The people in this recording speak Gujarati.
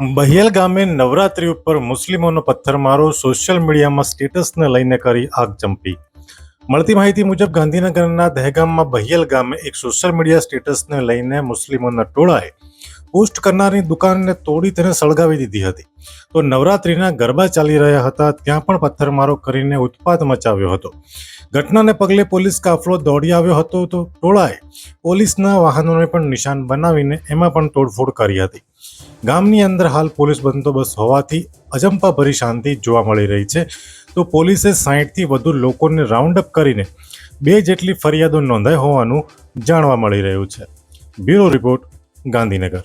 બહિયલ ગામે નવરાત્રી ઉપર મુસ્લિમોનો પથ્થરમારો સોશિયલ મીડિયામાં સ્ટેટસને લઈને કરી આગ ચંપી. મળતી માહિતી મુજબ ગાંધીનગરના દહેગામમાં બહિયલ ગામે એક સોશિયલ મીડિયા સ્ટેટસને લઈને મુસ્લિમોના ટોળાએ પોસ્ટ કરનારની દુકાનને તોડી તેને સળગાવી દીધી હતી. તો નવરાત્રીના ગરબા ચાલી રહ્યા હતા, ત્યાં પણ પથ્થરમારો કરીને ઉત્પાત મચાવ્યો હતો. ઘટનાને પગલે પોલીસ કાફલો દોડી આવ્યો હતો તો ટોળાએ પોલીસના વાહનોને પણ નિશાન બનાવીને એમાં પણ તોડફોડ કરી હતી. ગામની અંદર હાલ પોલીસ બંદોબસ્ત હોવાથી અજંપાભરી શાંતિ જોવા મળી રહી છે. તો પોલીસે સાહીઠથી વધુ લોકોને રાઉન્ડ અપ કરીને બે જેટલી ફરિયાદો નોંધાઈ હોવાનું જાણવા મળી રહ્યું છે. Bureau report Gandhinagar.